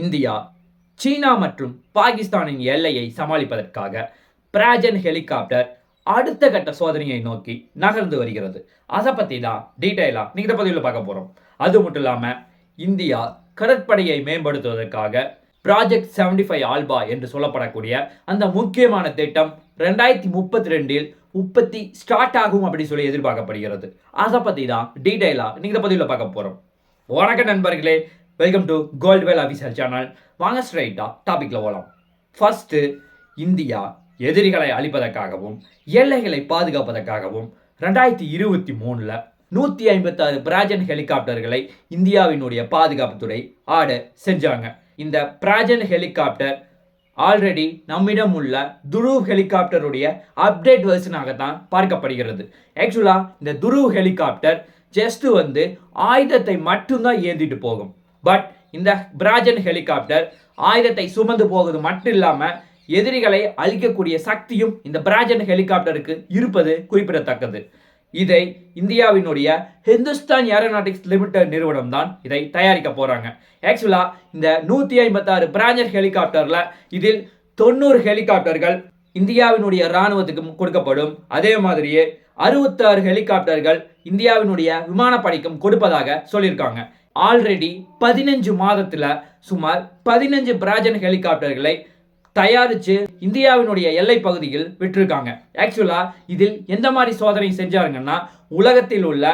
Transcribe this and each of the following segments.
India சீனா மற்றும் பாகிஸ்தானின் எல்லையை சமாளிப்பதற்காக பிராஜன் ஹெலிகாப்டர் அடுத்த கட்ட சோதனையை நோக்கி நகர்ந்து வருகிறது. அதை பற்றி தான் டீட்டெயிலாக நீங்கள் பதிவில் பார்க்க போகிறோம் அது மட்டும் இல்லாமல் இந்தியா கடற்படையை மேம்படுத்துவதற்காக ப்ராஜெக்ட் 75 ஃபைவ் ஆல்பா என்று சொல்லப்படக்கூடிய அந்த முக்கியமான திட்டம் ரெண்டாயிரத்தி முப்பத்தி ரெண்டில் உற்பத்தி ஸ்டார்ட் ஆகும் அப்படின்னு சொல்லி எதிர்பார்க்கப்படுகிறது. அதை பற்றி தான் டீட்டெயிலாக நீங்கள் பதிவில் பார்க்க போகிறோம் வணக்க நண்பர்களே. Welcome to Goldwell official channel வாங்க ஸ்ட்ரைட்டாக டாப்பிக்கில் போகலாம் ஃபஸ்ட்டு இந்தியா எதிரிகளை அழிப்பதற்காகவும் எல்லைகளை பாதுகாப்பதற்காகவும் ரெண்டாயிரத்தி இருபத்தி மூணில் நூற்றி ஐம்பத்தாறு பிராஜன் ஹெலிகாப்டர்களை இந்தியாவினுடைய பாதுகாப்புத்துறை ஆர்டர் செஞ்சாங்க. இந்த பிராஜன் ஹெலிகாப்டர் ஆல்ரெடி நம்மிடம் உள்ள துருவ் ஹெலிகாப்டருடைய அப்டேட் வெர்ஷனாக தான் பார்க்கப்படுகிறது. ஆக்சுவலாக இந்த துருவ் ஹெலிகாப்டர் ஜஸ்ட் வந்து ஆயுதத்தை மட்டும்தான் ஏந்திட்டு போகும். பட் இந்த பிராஜன் ஹெலிகாப்டர் ஆயுதத்தை சுமந்து போவது மட்டும் இல்லாமல் எதிரிகளை அழிக்கக்கூடிய சக்தியும் இந்த பிராஜன் ஹெலிகாப்டருக்கு இருப்பது குறிப்பிடத்தக்கது. இதை இந்தியாவினுடைய ஹிந்துஸ்தான் ஏரோநாட்டிக்ஸ் லிமிடெட் நிறுவனம் தான் இதை தயாரிக்க போகிறாங்க ஆக்சுவலாக இந்த நூற்றி ஐம்பத்தாறு பிராஞ்சர் ஹெலிகாப்டரில் இதில் தொண்ணூறு ஹெலிகாப்டர்கள் இந்தியாவினுடைய இராணுவத்துக்கும் கொடுக்கப்படும். அதே மாதிரியே அறுபத்தாறு ஹெலிகாப்டர்கள் இந்தியாவினுடைய விமானப்படைக்கும் கொடுப்பதாக சொல்லியிருக்காங்க. ஆல்ரெடி பதினஞ்சு மாதத்தில் சுமார் பதினஞ்சு பிராஜன் ஹெலிகாப்டர்களை தயாரித்து இந்தியாவினுடைய எல்லை பகுதியில் விட்டிருக்காங்க. ஆக்சுவலாக இதில் எந்த மாதிரி சோதனை செஞ்சாருங்கன்னா உலகத்தில் உள்ள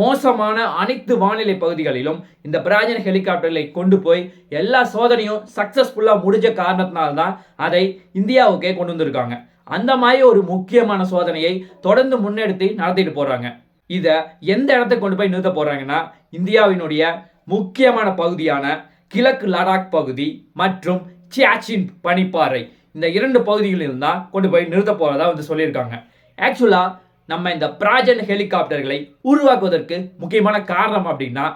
மோசமான அனைத்து வானிலை பகுதிகளிலும் இந்த பிராஜன் ஹெலிகாப்டர்களை கொண்டு போய் எல்லா சோதனையும் சக்ஸஸ்ஃபுல்லாக முடிஞ்ச காரணத்தினால தான் அதை இந்தியாவுக்கே கொண்டு வந்திருக்காங்க. அந்த மாதிரி ஒரு முக்கியமான சோதனையை தொடர்ந்து முன்னெடுத்து நடத்திட்டு போகிறாங்க இதை எந்த இடத்துக்கு கொண்டு போய் நிறுத்த போகிறாங்கன்னா இந்தியாவினுடைய முக்கியமான பகுதியான கிழக்கு லடாக் பகுதி மற்றும் சியாச்சின் பனிப்பாறை. இந்த இரண்டு பகுதிகளிலும் தான் கொண்டு போய் நிறுத்த போகிறதா வந்து சொல்லியிருக்காங்க. ஆக்சுவலாக நம்ம இந்த பிராஜன் ஹெலிகாப்டர்களை உருவாக்குவதற்கு முக்கியமான காரணம் அப்படின்னா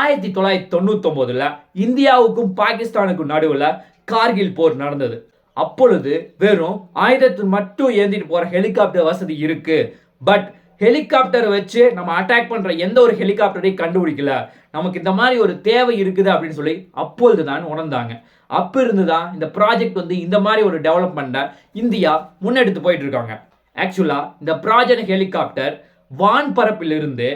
ஆயிரத்தி தொள்ளாயிரத்தி தொண்ணூத்தொம்போதில் இந்தியாவுக்கும் பாகிஸ்தானுக்கும் நடுவில் கார்கில் போர் நடந்தது. அப்பொழுது வெறும் ஆயுதத்தில் மட்டும் ஏந்திட்டு போகிற ஹெலிகாப்டர் வசதி இருக்குது பட் ஹெலிகாப்டர் வச்சு நம்ம அட்டாக் பண்ணுற எந்த ஒரு ஹெலிகாப்டரையும் கண்டுபிடிக்கல. நமக்கு இந்த மாதிரி ஒரு தேவை இருக்குது அப்படின்னு சொல்லி அப்பொழுது தான் உணர்ந்தாங்க. அப்போ இருந்து தான் இந்த ப்ராஜெக்ட் வந்து இந்த மாதிரி ஒரு டெவலப்மெண்ட்டை இந்தியா முன்னெடுத்து போயிட்டு இருக்காங்க ஆக்சுவலாக இந்த ப்ராஜெக்ட் ஹெலிகாப்டர் வான் பரப்பிலிருந்து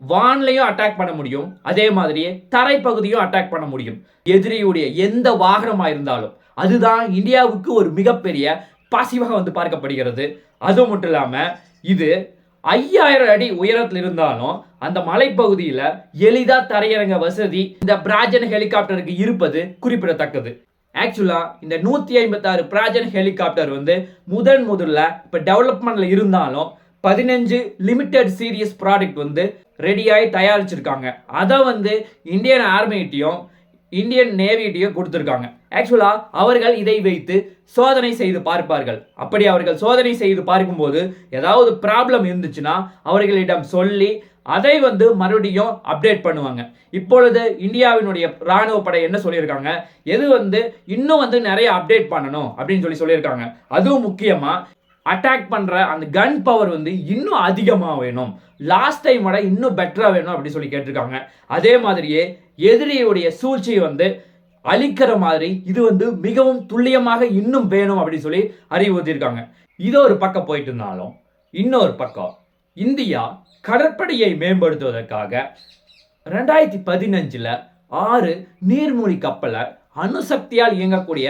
வான்லையும் அட்டாக் பண்ண முடியும். அதே மாதிரியே தரைப்பகுதியும் அட்டாக் பண்ண முடியும். எதிரியுடைய எந்த வாகனமாக இருந்தாலும். அதுதான் இந்தியாவுக்கு ஒரு மிகப்பெரிய பாசிவாக வந்து பார்க்கப்படுகிறது. அது மட்டும் இல்லாமல் இது ஐயாயிரம் அடி உயரத்தில் இருந்தாலும் அந்த மலைப்பகுதியில் எளிதாக தரையிறங்க வசதி இந்த பிராஜன் ஹெலிகாப்டருக்கு இருப்பது குறிப்பிடத்தக்கது. ஆக்சுவலாக இந்த நூற்றி ஐம்பத்தாறு பிராஜன் ஹெலிகாப்டர் வந்து முதன் முதல்ல இப்போ டெவலப்மெண்ட்ல இருந்தாலும் பதினஞ்சு லிமிடெட் சீரியஸ் ப்ராடக்ட் வந்து ரெடியாகி தயாரிச்சிருக்காங்க. அதை வந்து இந்தியன் ஆர்மிகிட்டையும் இந்தியன் நேவிகிட்டையும் கொடுத்துருக்காங்க. ஆக்சுவலாக அவர்கள் இதை வைத்து சோதனை செய்து பார்ப்பார்கள். அப்படி அவர்கள் சோதனை செய்து பார்க்கும்போது ஏதாவது ப்ராப்ளம் இருந்துச்சுன்னா அவர்களிடம் சொல்லி அதை வந்து மறுபடியும் அப்டேட் பண்ணுவாங்க. இப்பொழுது இந்தியாவினுடைய ராணுவ படை என்ன சொல்லியிருக்காங்க? எது வந்து இன்னும் வந்து நிறைய அப்டேட் பண்ணணும் அப்படின்னு சொல்லி சொல்லியிருக்காங்க. அதுவும் முக்கியமாக அட்டாக் பண்ணுற அந்த கன் பவர் வந்து இன்னும் அதிகமாக வேணும். லாஸ்ட் டைம் விட இன்னும் பெட்டராக வேணும் அப்படின்னு சொல்லி கேட்டிருக்காங்க. அதே மாதிரியே எதிரியுடைய சூழ்ச்சியை வந்து அழிக்கிற மாதிரி இது வந்து மிகவும் துல்லியமாக இன்னும் வேணும் அப்படின்னு சொல்லி அறிவுறுத்தியிருக்காங்க. இது ஒரு பக்கம் போயிட்டு இருந்தாலும் இன்னொரு பக்கம் இந்தியா கடற்படையை மேம்படுத்துவதற்காக ரெண்டாயிரத்தி பதினஞ்சில் ஆறு நீர்மூழ்கி கப்பலை அணுசக்தியால் இயங்கக்கூடிய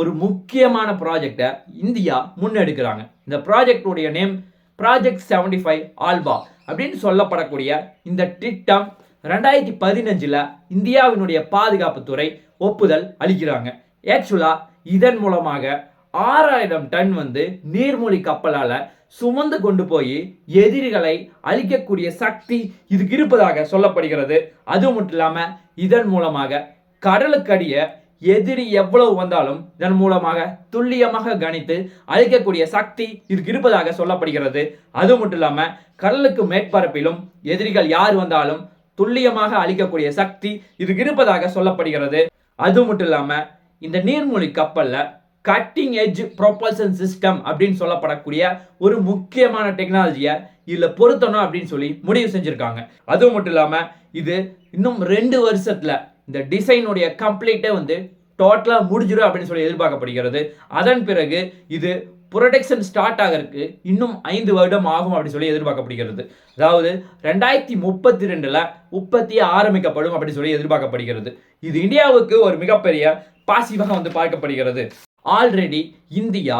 ஒரு முக்கியமான ப்ராஜெக்டை இந்தியா முன்னெடுக்கிறாங்க. இந்த ப்ராஜெக்டுடைய நேம் ப்ராஜெக்ட் 75 ஃபைவ் ஆல்பா அப்படின்னு சொல்லப்படக்கூடிய இந்த திட்டம் ரெண்டாயிரத்தி பதினஞ்சில் இந்தியாவினுடைய பாதுகாப்புத்துறை ஒப்புதல் அளிக்கிறாங்க. ஆக்சுவலாக இதன் மூலமாக ஆறாயிரம் டன் வந்து நீர்மூழ்கி கப்பலால் சுமந்து கொண்டு போய் எதிரிகளை அழிக்கக்கூடிய சக்தி இதுக்கு இருப்பதாக சொல்லப்படுகிறது. அது மட்டும் இல்லாமல் இதன் மூலமாக கடலுக்கடியை எதிரி எவ்வளவு வந்தாலும் இதன் மூலமாக துல்லியமாக கணித்து அழிக்கக்கூடிய சக்தி இதுக்கு இருப்பதாக சொல்லப்படுகிறது. அது மட்டும் இல்லாம கடலுக்கு மேற்பரப்பிலும் எதிரிகள் யார் வந்தாலும் துல்லியமாக அழிக்கக்கூடிய சக்தி இதுக்கு இருப்பதாக சொல்லப்படுகிறது. அது மட்டும் இல்லாம இந்த நீர்மூழ்கி கப்பல்ல கட்டிங் எஜ் ப்ரொபல்சன் சிஸ்டம் அப்படின்னு சொல்லப்படக்கூடிய ஒரு முக்கியமான டெக்னாலஜியை இதில் பொருத்தணும் அப்படின்னு சொல்லி முடிவு செஞ்சுருக்காங்க. அதுவும் மட்டும் இல்லாமல் இது இன்னும் ரெண்டு வருஷத்தில் இந்த டிசைனுடைய கம்ப்ளீட்டே வந்து டோட்டலாக முடிஞ்சிடும் அப்படின்னு சொல்லி எதிர்பார்க்கப்படுகிறது. அதன் பிறகு இது ப்ரொடெக்ஷன் ஸ்டார்ட் ஆகிறதுக்கு இன்னும் ஐந்து வருடம் ஆகும் அப்படின்னு சொல்லி எதிர்பார்க்கப்படுகிறது. அதாவது ரெண்டாயிரத்தி முப்பத்தி ரெண்டில் உற்பத்தி ஆரம்பிக்கப்படும் அப்படின்னு சொல்லி எதிர்பார்க்கப்படுகிறது. இது இந்தியாவுக்கு ஒரு மிகப்பெரிய பாசிவாக வந்து பார்க்கப்படுகிறது. ஆல்ரெடி இந்தியா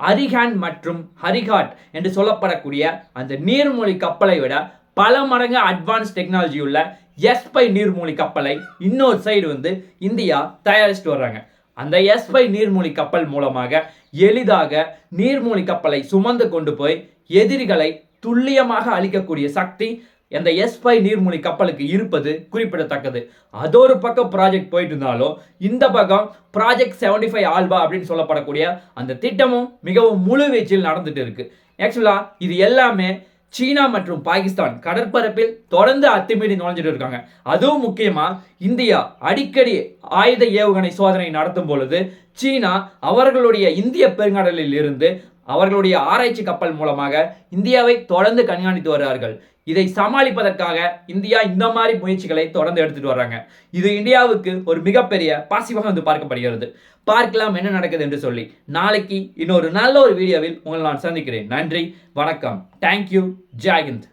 அரிகான் மற்றும் ஹரிகாட் என்று சொல்லப்படக்கூடிய அந்த நீர்மொழி கப்பலை விட பல மடங்கு அட்வான்ஸ் டெக்னாலஜி உள்ள எஸ்பை நீர்மூழ்கி கப்பலை இன்னொரு சைடு வந்து இந்தியா தயாரிச்சுட்டு வர்றாங்க. அந்த எஸ் பை நீர்மூழ்கி கப்பல் மூலமாக எளிதாக நீர்மூழ்கி கப்பலை சுமந்து கொண்டு போய் எதிரிகளை துல்லியமாக அழிக்கக்கூடிய சக்தி அந்த எஸ்பை ஃபைவ் நீர்மூழ்கி கப்பலுக்கு இருப்பது குறிப்பிடத்தக்கது. அது ஒரு பக்கம் ப்ராஜெக்ட் போயிட்டு இருந்தாலும் இந்த பக்கம் ப்ராஜெக்ட் செவன்டி ஃபைவ் ஆல்பா அப்படின்னு சொல்லப்படக்கூடிய அந்த திட்டமும் மிகவும் முழு வீச்சில் நடந்துட்டு இருக்கு. ஆக்சுவலாக இது எல்லாமே சீனா மற்றும் பாகிஸ்தான் கடற்பரப்பில் தொடர்ந்து அத்துமீறி நுழைஞ்சிட்டு இருக்காங்க. அதுவும் முக்கியமா இந்தியா அடிக்கடி ஆயுத ஏவுகணை சோதனை நடத்தும் பொழுது சீனா அவர்களுடைய இந்திய பெருங்கடலில் இருந்து அவர்களுடைய ஆராய்ச்சி கப்பல் மூலமாக இந்தியாவை தொடர்ந்து கண்காணித்து வருகிறார்கள் இதை சமாளிப்பதற்காக இந்தியா இந்த மாதிரி முயற்சிகளை தொடர்ந்து எடுத்துட்டு வர்றாங்க. இது இந்தியாவுக்கு ஒரு மிகப்பெரிய பாசிவாக வந்து பார்க்கப்படுகிறது. பார்க்கலாம் என்ன நடக்குது என்று சொல்லி. நாளைக்கு இன்னொரு நல்ல ஒரு வீடியோவில் உங்களை நான் சந்திக்கிறேன். நன்றி வணக்கம். தேங்க்யூ ஜெயஹிந்த்